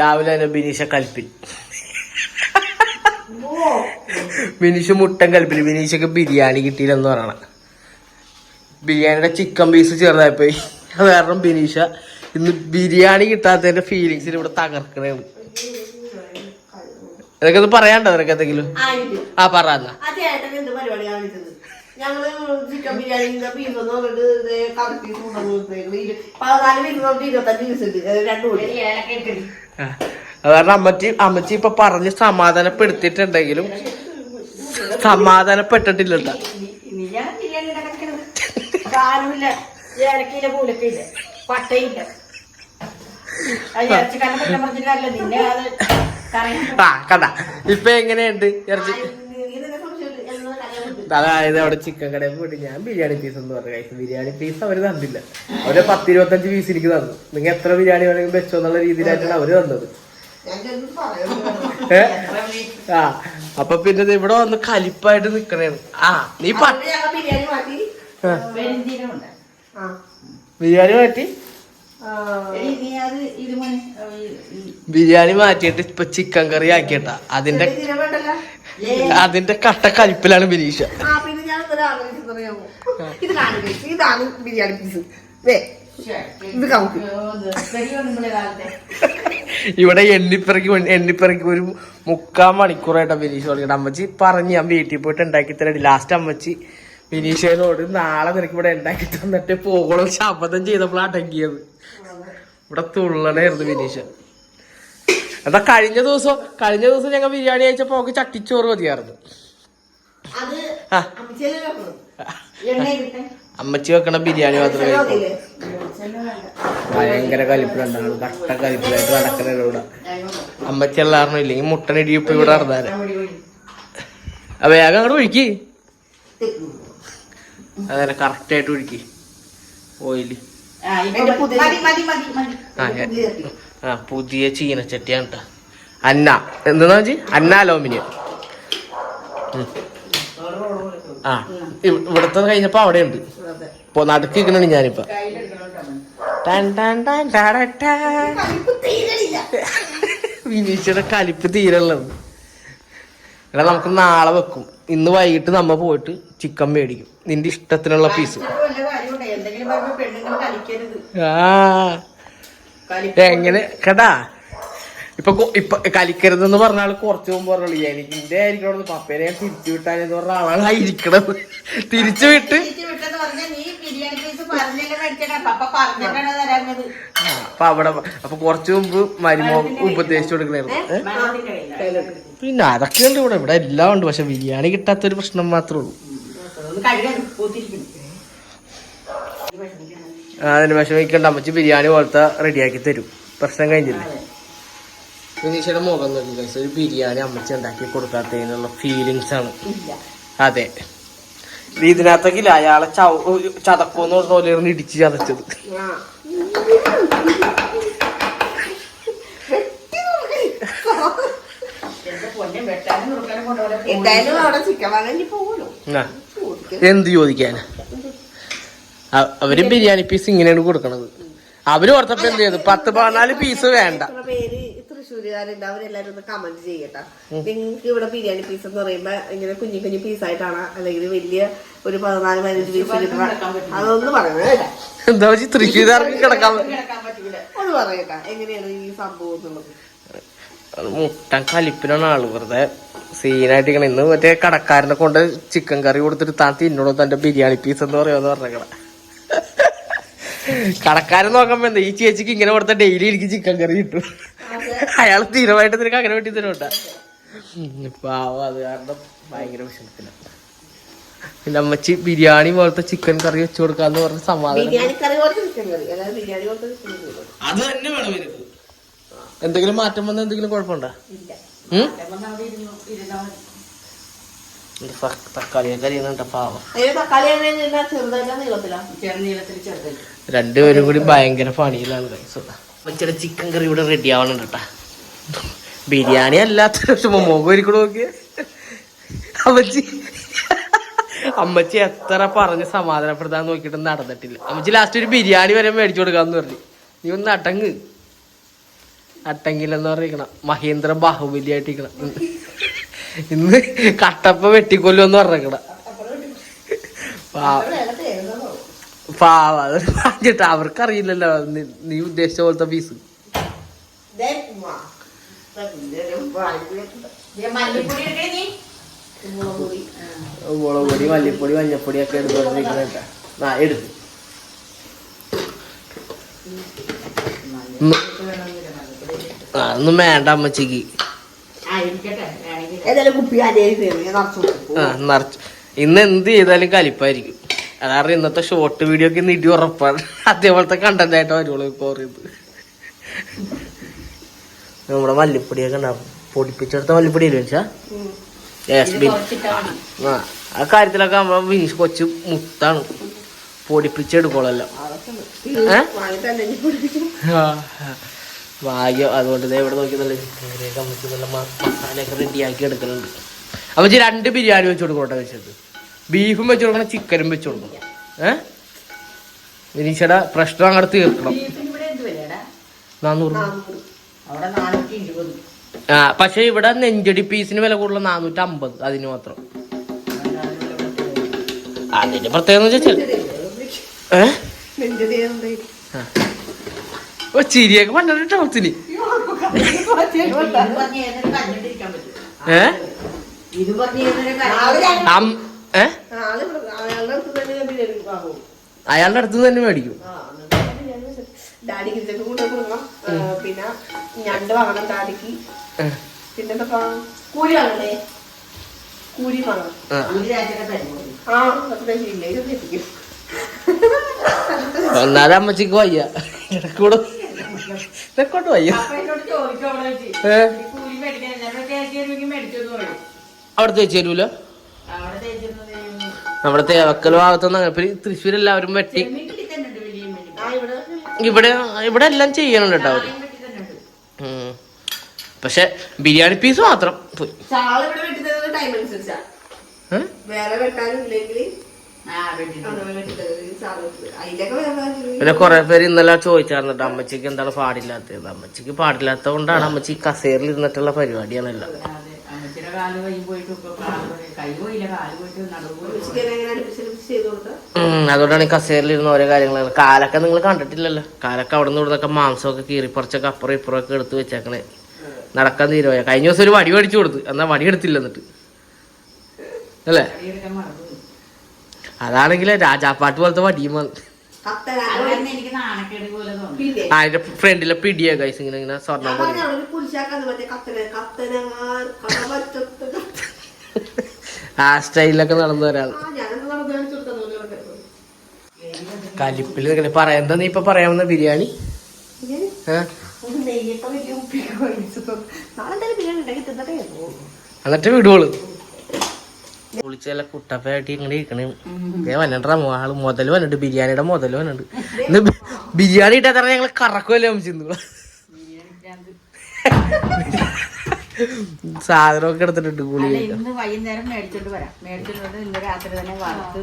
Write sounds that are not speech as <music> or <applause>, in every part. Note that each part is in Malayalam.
രാവിലെ തന്നെ ബിനീഷ കൽപ്പിൽ ബിനീഷ് മുട്ടൻ കൽപ്പിൽ ബിനീഷക്ക് ബിരിയാണി കിട്ടിയില്ലെന്ന് പറയണ. ബിരിയാണിയുടെ ചിക്കൻ പീസ് ചെറുതായിപ്പോയി. അത് കാരണം ബിനീഷ ഇന്ന് ബിരിയാണി കിട്ടാത്തതിന്റെ ഫീലിങ്സിൽ ഇവിടെ തകർക്കണേ നിനക്കത് പറയാണ്ടോ നിനക്ക് എന്തെങ്കിലും? ആ പറ എന്നാ. ആ ചേട്ടൻ എന്ത് പരിപാടിയാണ് ഞങ്ങൾ ചിക്കൻ ബിരിയാണി പീസ് ഒന്ന് പറഞ്ഞിട്ട് ഇരുപത്തഞ്ച് പീസ് ഉണ്ട്. രണ്ട് കൂടി. ആ. അത് കാരണം അമ്മച്ചി അമ്മച്ചി ഇപ്പൊ പറഞ്ഞ് സമാധാനപ്പെടുത്തിയിട്ടുണ്ടെങ്കിലും സമാധാനപ്പെട്ടിട്ടില്ല ആ കണ്ട. ഇപ്പൊ എങ്ങനെയുണ്ട് ഇറച്ചി ഇതിനെ സംശയമില്ല. എന്ന് കല്യാണം വിട്ടു. അതായത് അവിടെ ചിക്കൻ കടയിൽ പോയിട്ട് ഞാൻ ബിരിയാണി പീസ് എന്ന് പറഞ്ഞു. കഴിച്ചു ബിരിയാണി പീസ് അവർ തന്നില്ല. അവർ പത്ത് ഇരുപത്തഞ്ച് പീസ് എനിക്ക് തന്നു. നിങ്ങൾ എത്ര ബിരിയാണി വേണമെങ്കിലും വെച്ചോ എന്നുള്ള രീതിയിലായിട്ടാണ് അവർ തന്നത്. ആ. അപ്പൊ പിന്നെ ഇവിടെ വന്ന് കലിപ്പായിട്ട് നിക്കണേ ആ നീ ബിരിയാണി മാറ്റി? ബിരിയാണി മാറ്റി? ആ, നീ അത് ഇത് മോനെ ബിരിയാണി മാറ്റിയിട്ട് ഇപ്പൊ ചിക്കൻ കറി ആക്കിയിട്ടാ. അതിന്റെ. അതിന്റെ കട്ട കലിപ്പിലാണ് ബിരീഷ ഇതാണ് ബിരിയാണി പീസ്. ഇത് ഇവിടെ എണ്ണിപ്പിറക്കി എണ്ണിപ്പിറക്കി ഒരു മുക്കാൽ മണിക്കൂറായിട്ടാ ബിനീഷ് തുടങ്ങിയിട്ട് അമ്മച്ചി പറഞ്ഞു ഞാൻ വീട്ടിൽ പോയിട്ട് ഉണ്ടാക്കി തരണ്ടി. ലാസ്റ്റ് അമ്മച്ചി ബിനീഷനോട് നാളെ നിനക്ക് ഇവിടെ ഉണ്ടാക്കി തന്നിട്ട് പോകണം ശബ്ദം ചെയ്തപ്പോൾ അടങ്ങിയത്. ഇവിടെ തുള്ളണായിരുന്നു ബിനീഷ എന്താ കഴിഞ്ഞ ദിവസം കഴിഞ്ഞ ദിവസം ഞങ്ങൾ ബിരിയാണി കഴിച്ചപ്പോ അവക്ക് ചട്ടിച്ചോറ് മതിയായിരുന്നു. അമ്മച്ചി വെക്കണ ബിരിയാണി മാത്രമേ കഴിക്കൂ? ഭയങ്കര കലിപ്പിലുണ്ടാണ് കട്ട കലിപ്പിലായിട്ട് നടക്കണ ഇവിടെ. അമ്മച്ചി എല്ലാവരും ഇല്ലെങ്കിൽ മുട്ടനിടി ഇപ്പൊ ഇവിടെ നടന്നാൽ. വേഗം അങ്ങോട്ട് ഒഴുക്കി. അതല്ല കറക്റ്റ് ആയിട്ട് ഒഴുക്കി. ഓയിൽ. ആ ആ പുതിയ ചീനച്ചട്ടിയാണ് കേട്ടോ അന്ന. എന്താ വെച്ചി അന്ന അലോമിനിയം. ആ ഇവ- ഇവിടുത്തെ കഴിഞ്ഞപ്പോ അവിടെ ഉണ്ട്. ഇപ്പൊ നടുക്ക് നിൽക്കണ ഞാനിപ്പോ. വിനീഷയുടെ കലിപ്പ് തീരുള്ളത്. എടാ നമുക്ക് നാളെ വെക്കും. ഇന്ന് വൈകിട്ട് നമ്മ പോയിട്ട് ചിക്കൻ മേടിക്കും. നിന്റെ ഇഷ്ടത്തിനുള്ള പീസ് ആ. എങ്ങനെ? കേട്ടാ ഇപ്പൊ ഇപ്പൊ കലിക്കരുതെന്ന് പറഞ്ഞ ആൾ കുറച്ച് മുമ്പ് പറഞ്ഞു എനിക്ക് എന്റെ ആയിരിക്കണം പപ്പേനെ ഞാൻ തിരിച്ചു വിട്ടാനെന്ന് പറഞ്ഞ ആളാണ് തിരിച്ചു വിട്ട്. അപ്പൊ അവിടെ അപ്പൊ കുറച്ചു മുമ്പ് മരുമോ ഉപദേശിച്ചു കൊടുക്കണായിരുന്നു? പിന്നെ അതൊക്കെ ഉണ്ട് ഇവിടെ. ഇവിടെ എല്ലാം ഉണ്ട്. പക്ഷെ ബിരിയാണി കിട്ടാത്തൊരു പ്രശ്നം മാത്രമേ ഉള്ളൂ ഒന്ന് കഴുകാൻ പൂത്തിരിക്കുന്നു ആ, അതിന് വിഷമിക്കണ്ട അമ്മച്ചി ബിരിയാണി പോലത്തെ റെഡിയാക്കി തരും. പ്രശ്നം കഴിഞ്ഞില്ലേ. വിനീഷയുടെ മുഖം നോക്കി കഴിച്ച ഒരു ബിരിയാണി അമ്മച്ചി ഉണ്ടാക്കി കൊടുക്കാത്തതിനുള്ള ഫീലിങ്സ് ആണ്. അതെ. ഇത് ഇതിനകത്തേക്കില്ല അയാളെ ചവ ചതക്കോന്ന് പറഞ്ഞ പോലെ ഇരുന്ന് ഇടിച്ച് ചതച്ചത്. എന്തായാലും അവിടെ ചിക്കൻ വാങ്ങാൻ പോകുമല്ലോ എന്ത് ചോദിക്കാനാ? അവർ ബിരിയാണി പീസ് ഇങ്ങനെയാണ് കൊടുക്കണത്. അവർ ഓർത്തപ്പോ എന്ത് ചെയ്തു? പത്ത് പതിനാല് പീസ് വേണ്ട. പേര് തൃശ്ശൂരുകാരുണ്ട്. അവരെല്ലാരും ഒന്ന് കമന്റ് ചെയ്യട്ടെ. നിങ്ങൾക്ക് ഇവിടെ ബിരിയാണി പീസ് എന്ന് പറയുമ്പോ ഇങ്ങനെ കുഞ്ഞു കുഞ്ഞു പീസായിട്ടാണ് അല്ലെങ്കിൽ വലിയ ഒരു പതിനാല് പതിനഞ്ച് പീസ് അതൊന്നും പറയുന്നത് എന്താ വെച്ചാൽ തൃശ്ശൂർകാർക്ക് കിടക്കാൻ ഒന്ന് പറയട്ടെ എങ്ങനെയാണ് ഈ സംഭവം എന്നുള്ളത്? മുട്ടൻ കലിപ്പിനാണ് ആൾ. വെറുതെ സീനായിട്ട് ഇങ്ങനെ ഇന്ന് മറ്റേ കടക്കാരനെ കൊണ്ട് ചിക്കൻ കറി കൊടുത്തിട്ട് താൻ തിന്നോളൂ തന്റെ ബിരിയാണി പീസ് എന്ന് പറയുമെന്ന് പറഞ്ഞേക്കണ. കടക്കാരൻ നോക്കുമ്പോ എന്താ ഈ ചേച്ചിക്ക് ഇങ്ങനെ കൊടുത്ത ഡെയിലി എനിക്ക് ചിക്കൻ കറി കിട്ടും. അയാൾ സ്ഥിരമായിട്ട് നിനക്ക് അങ്ങനെ വേണ്ടി തരുണ്ട പാവം അത് കാരണം ഭയങ്കര വിഷമത്തിന് പിന്നെ അമ്മച്ചി ബിരിയാണി പോലത്തെ ചിക്കൻ കറി വെച്ചു കൊടുക്കാന്ന് പറഞ്ഞ സമാധാനം. അത് തന്നെ വേണം എനിക്ക്. എന്തെങ്കിലും മാറ്റം വന്ന എന്തെങ്കിലും കുഴപ്പമുണ്ടോ? രണ്ടുപേരും കൂടി ഭയങ്കര പണിയിലാണ് കൊച്ചിയുടെ ചിക്കൻ കറി ഇവിടെ റെഡി ആവണുണ്ട് കേട്ടാ ബിരിയാണി അല്ലാത്ത ഒരിക്കലും നോക്കിയ. അമ്മച്ചി അമ്മച്ചി എത്ര പറഞ്ഞ് സമാധാനപ്പെടുത്താൻ നോക്കിട്ട് നടന്നിട്ടില്ല. അമ്മച്ചി ലാസ്റ്റ് ഒരു ബിരിയാണി വരെ മേടിച്ചു കൊടുക്കാന്ന് പറഞ്ഞു. നീ ഒന്ന് അടങ്ങ്. അട്ടങ്ങില്ലെന്ന് പറഞ്ഞിരിക്കണം. മഹേന്ദ്ര ബാഹുബലി ആയിട്ടിരിക്കണ ഇന്ന് കട്ടപ്പ വെട്ടിക്കൊല്ലുമെന്ന് പറഞ്ഞേക്കണ. പാവ പാവ അത് പറഞ്ഞിട്ട് അവർക്കറിയില്ലല്ലോ. നീ- നീ ഉദ്ദേശിച്ച പോലത്തെ പീസ് നീ മുളക് പൊടി. മല്ലിപ്പൊടി മഞ്ഞപ്പൊടി ഒക്കെ എടുത്തോണ്ടിരിക്കുന്ന ആ എടുത്ത്. ആ, ഒന്നും വേണ്ട അമ്മച്ചിക്ക്. നിറച്ചു ഇന്ന് എന്ത് ചെയ്താലും കലിപ്പായിരിക്കും. അതായത് ഇന്നത്തെ ഷോർട്ട് വീഡിയോ ഒക്കെ ഇടി ഉറപ്പാണ്. അതേപോലത്തെ കണ്ടന്റ് ആയിട്ട് വരുള്ളൂ ഇപ്പൊ പറയുന്നത്. നമ്മുടെ മല്ലിപ്പൊടിയൊക്കെ ഉണ്ടാവും പൊടിപ്പിച്ചെടുത്ത മല്ലിപ്പൊടി ഇല്ലേ വെച്ചാ? ഉം. യെസ് ബിൻ ആ ആ കാര്യത്തിലൊക്കെ നമ്മളെ വിനീഷ് കൊച്ചു മുത്താണ്. പൊടിപ്പിച്ചെടുക്കോളല്ലോ. ഏ? ഭാഗ്യം. അതുകൊണ്ട് ദേ ഇവിടെ നോക്കി നല്ല ചിക്കൻ കറിയൊക്കെ അമ്മച്ചി നല്ല മസാലയൊക്കെ റെഡിയാക്കി എടുക്കുന്നുണ്ട് അമ്മച്ചി രണ്ട് ബിരിയാണി വെച്ച് കൊടുക്കട്ടെ വെച്ചത് ബീഫും വെച്ച് കൊടുക്കണം ചിക്കനും വെച്ച് കൊടുക്കണം. ഏഹ് വിനീഷയുടെ പ്രശ്നം അങ്ങോട്ട് തീർക്കണം. ആ പക്ഷെ ഇവിടെ നെഞ്ചടി പീസിന് വില കൂടുതൽ നാനൂറ്റി അമ്പത് അതിന് മാത്രം. അതിന്റെ പ്രത്യേകത എന്ന് വെച്ചാൽ ഏ നെഞ്ചടി ഉണ്ട്. ഓ ചിരിയൊക്കെ പണ്ടൊരു ടൗത്തിന് അയാളുടെ അടുത്ത് തന്നെ മേടിക്കും. ഡാഡിക്ക് ഇതൊക്കെ കൂടെ കൊടുക്കണം. പിന്നെ ഞണ്ട് വാങ്ങണം ഡാഡിക്ക്. ഏ. പിന്നെ എന്താ കൂലി വാങ്ങണേ? കൂലി വാങ്ങണം. ആ. എന്നാലും അമ്മച്ചിക്ക് വയ്യ. ഇടക്കൂടെ വയ്യ ചോദിക്കും അവിടെ തേച്ചേരൂല നമ്മുടെ തേവക്കൽ ഭാഗത്തുനിന്ന് തൃശ്ശൂർ എല്ലാവരും വെട്ടി ചെമ്മീൻ തന്നെ വലിയ മീൻ ആ ഇവിടെ ഇവിടെ ഇവിടെ എല്ലാം ചെയ്യണുണ്ട് കേട്ടോ അവർ. പക്ഷെ ബിരിയാണി പീസ് മാത്രം. പോയി. വേറെ വെട്ടാനും പിന്നെ കൊറേ പേര് ഇന്നലെ ചോദിച്ചാർന്നിട്ട് അമ്മച്ചിക്ക് എന്താണ് പാടില്ലാത്തത്? അമ്മച്ചിക്ക് പാടില്ലാത്തത് കൊണ്ടാണ് അമ്മച്ചി കസേറിൽ ഇരുന്നിട്ടുള്ള പരിപാടിയാണല്ലോ. അതുകൊണ്ടാണ് ഈ കസേരയിൽ ഇരുന്ന ഓരോ കാര്യങ്ങൾ കാലൊക്കെ നിങ്ങൾ കണ്ടിട്ടില്ലല്ലോ. കാലൊക്കെ അവിടെ നിന്ന് ഇവിടുന്നൊക്കെ മാംസമൊക്കെ കീറിപ്പറിച്ചൊക്കെ അപ്പുറം ഇപ്പുറം ഒക്കെ എടുത്ത് വെച്ചേക്കണേ. നടക്കാൻ തീരുമാനം. കഴിഞ്ഞ ദിവസം ഒരു വടി മേടിച്ചു കൊടുത്ത്. എന്നാ വടി എടുത്തില്ല എന്നിട്ട്. അല്ലേ? അതാണെങ്കിൽ രാജാപ്പാട്ട് പോലത്തെ വടിയും വന്നു എനിക്ക് നാണക്കേട് പോലെ തോന്നി. പിന്നെ ആ അതിന്റെ ഫ്രണ്ടിലെ പിടിയ ഗൈസ് ഇങ്ങനെ ഇങ്ങനെ സ്വർണം ആ സ്റ്റൈലിലൊക്കെ നടന്നു പോലെ കലിപ്പിൽ നിൽക്കണേ പറയാ എന്താ നീ ഇപ്പൊ പറയാവുന്ന ബിരിയാണി. എന്നിട്ട് വിടുവോൾ. കുളിച്ചല്ല കുട്ടപ്പായിട്ട് ഇങ്ങനെ ഇരിക്കണേ. വന്നിട്ട് ആൾ മുതൽ വന്നിട്ട് ബിരിയാണിയുടെ മുതൽ വന്നിട്ട് ഇന്ന് ബിരിയാണി ഇട്ടാ തന്നെ ഞങ്ങൾ കറക്കുമല്ലേ അമ്മച്ചിന്ന് സാധനമൊക്കെ എടുത്തിട്ടുണ്ട് ഇന്ന് വൈകുന്നേരം മേടിച്ചോണ്ട് വരാം. മേടിച്ചോണ്ട് ഇന്ന് രാത്രി തന്നെ വറുത്ത്.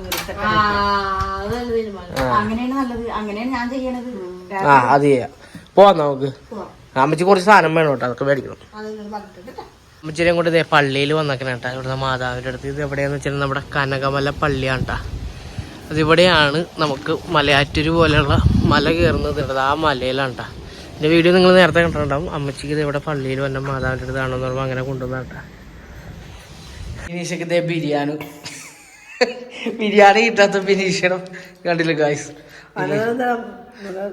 അങ്ങനെയാണ് നല്ലത്. അങ്ങനെയാണ് ഞാൻ ചെയ്യണത്. ആ അത് ചെയ്യാം. പോവാം നമുക്ക്. അമ്മച്ചി കുറച്ച് സാധനം വേണം കേട്ടോ അതൊക്കെ മേടിക്കണം. അമ്മച്ചിനെയും കൊണ്ട് ഇതേ പള്ളിയിൽ വന്നേക്കണ കേട്ടോ ഇവിടുത്തെ മാതാവിന്റെ അടുത്ത്. ഇത് എവിടെയാന്ന് വെച്ചാൽ നമ്മുടെ കനകമല പള്ളിയാണ് കേട്ടോ അതിവിടെയാണ് നമുക്ക് മലയാറ്റൂര് പോലെയുള്ള മല കയറുന്നത്. ആ മലയിലാണ് കേട്ടോ എന്റെ വീഡിയോ നിങ്ങൾ നേരത്തെ കണ്ടിട്ടുണ്ടാവും. അമ്മച്ചിക്ക് ഇത് ഇവിടെ പള്ളിയിൽ വന്ന മാതാവിന്റെ അടുത്താണെന്ന് പറയുമ്പോൾ അങ്ങനെ കൊണ്ടുവന്ന കേട്ടോ ബിനീഷക്ക് ഇതേ ബിരിയാണി. ബിരിയാണി കിട്ടാത്ത ബിനീഷണം കണ്ടില്ല ഗായ്സ്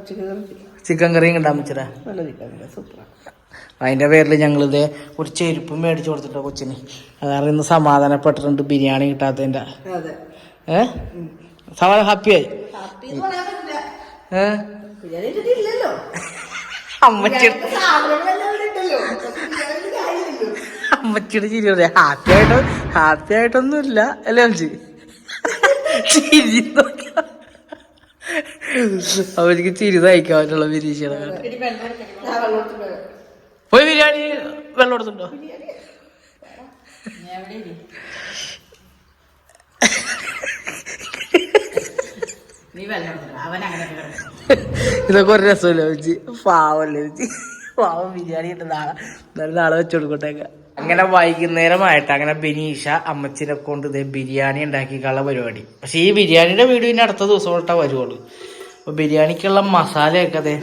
ചിക്കൻ കറി. ചിക്കൻ കറിയും കണ്ടാ അമ്മച്ചിടാ? നല്ല ചിക്കൻ കറി. സൂപ്പറാ. അതിന്റെ പേരിൽ ഞങ്ങളിത് ഒരു ചെരുപ്പ് മേടിച്ചു കൊടുത്തിട്ടോ കൊച്ചിന്. അതാണ് ഇന്ന് സമാധാനപ്പെട്ടിട്ടുണ്ട് ബിരിയാണി കിട്ടാത്തതിന്റെ അതെ. ഏ? സമാധാനം ഹാപ്പിയായി? ഹാപ്പി ആയി പറയാൻ പറ്റില്ല. ഏ? ബിരിയാണി ഇട്ടിട്ടില്ലല്ലോ. അമ്മച്ചിയുടെ ചിരി പറയാ ഹാപ്പി ആയിട്ട് ഹാപ്പി ആയിട്ടൊന്നും ഇല്ല അല്ലേ അമ്മച്ചി? ചിരി. അവർക്ക് ചിരി തയ്ക്കാൻ പറ്റുള്ള ബിരീഷയുടെ ഞാൻ വെള്ളം എടുത്തിട്ട് വരാം. പോയി ബിരിയാണി വെള്ളം എടുത്തുണ്ടോ. ഇതൊക്കെ ഒരു രസമില്ല വെച്ച് പാവല്ലേ വെച്ച് പാവം ബിരിയാണി ഇട്ട് നാളെ. നല്ല നാളെ വെച്ചു കൊടുക്കട്ടേക്ക അങ്ങനെ വൈകുന്നേരമായിട്ട് അങ്ങനെ ബിനീഷ അമ്മച്ചിനെ കൊണ്ട് ഇതേ ബിരിയാണി ഉണ്ടാക്കിക്കാനുള്ള പരിപാടി. പക്ഷെ ഈ ബിരിയാണിയുടെ വീഡിയോ ഇനി അടുത്ത ദിവസം തൊട്ടാ വരുവുള്ളൂ. അപ്പൊ ബിരിയാണിക്കുള്ള മസാലയൊക്കെ അതെ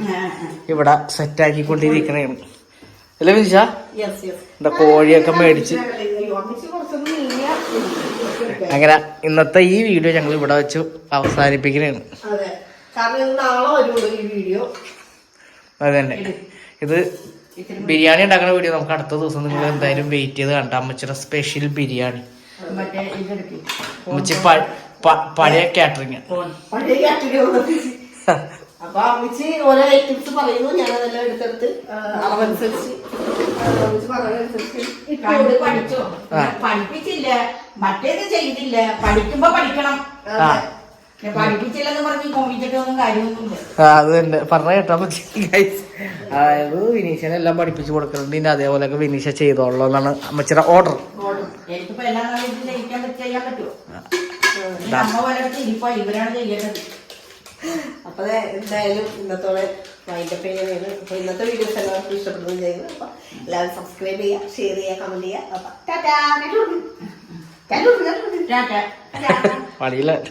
ഇവിടെ സെറ്റ് ആക്കിക്കൊണ്ടിരിക്കണേണ്. അല്ലേ വിനിഷ എന്താ കോഴിയൊക്കെ മേടിച്ച്? അങ്ങനെ ഇന്നത്തെ ഈ വീഡിയോ ഞങ്ങൾ ഇവിടെ വെച്ച് അവസാനിപ്പിക്കുന്നതാണ് അതെ. തന്നെ. ഇത് ബിരിയാണി ഉണ്ടാക്കുന്ന വീഡിയോ നമുക്ക് അടുത്ത ദിവസം നിങ്ങൾ എന്തായാലും വെയിറ്റ് ചെയ്ത് കണ്ട. അമ്മച്ചിയുടെ സ്പെഷ്യൽ ബിരിയാണി. അമ്മച്ചി പഴയ കാറ്റഗറി <laughs> അപ്പൊ അമ്മച്ചി ഓരോ ഐറ്റംസ് പറയുന്നു. ഞാൻ അതെല്ലാം എടുത്തെടുത്ത് അളവനുസരിച്ച് പഠിച്ചോ. പഠിപ്പിച്ചില്ല. മറ്റേത് ചെയ്തില്ല. പഠിക്കുമ്പോ പഠിക്കണം. അതെ. തന്നെ. പറഞ്ഞ കേട്ടാ അതായത് വിനീഷനെ എല്ലാം പഠിപ്പിച്ചു കൊടുക്കുന്നുണ്ട്. ഇനി അതേപോലെയൊക്കെ വിനീഷ ചെയ്തോളൂ എന്നാണ് അമ്മച്ചിയുടെ ഓർഡർ എനിക്കിപ്പോ എല്ലാ ചെയ്യാൻ പറ്റുമോ ഇവരാണ് ചെയ്യേണ്ടത്. അപ്പൊ ദേ എന്തായാലും ഇന്നത്തോടെ വൈൻഡപ്പ് ചെയ്യുന്നതാണ് അപ്പൊ ഇന്നത്തെ വീഡിയോസ് എല്ലാവർക്കും ഇഷ്ടപ്പെടുന്നു ചെയ്യുന്നു അപ്പൊ എല്ലാവരും സബ്സ്ക്രൈബ് ചെയ്യുക ഷെയർ ചെയ്യുക കമന്റ് ചെയ്യുക. അപ്പൊ ടാറ്റാ ടാറ്റാ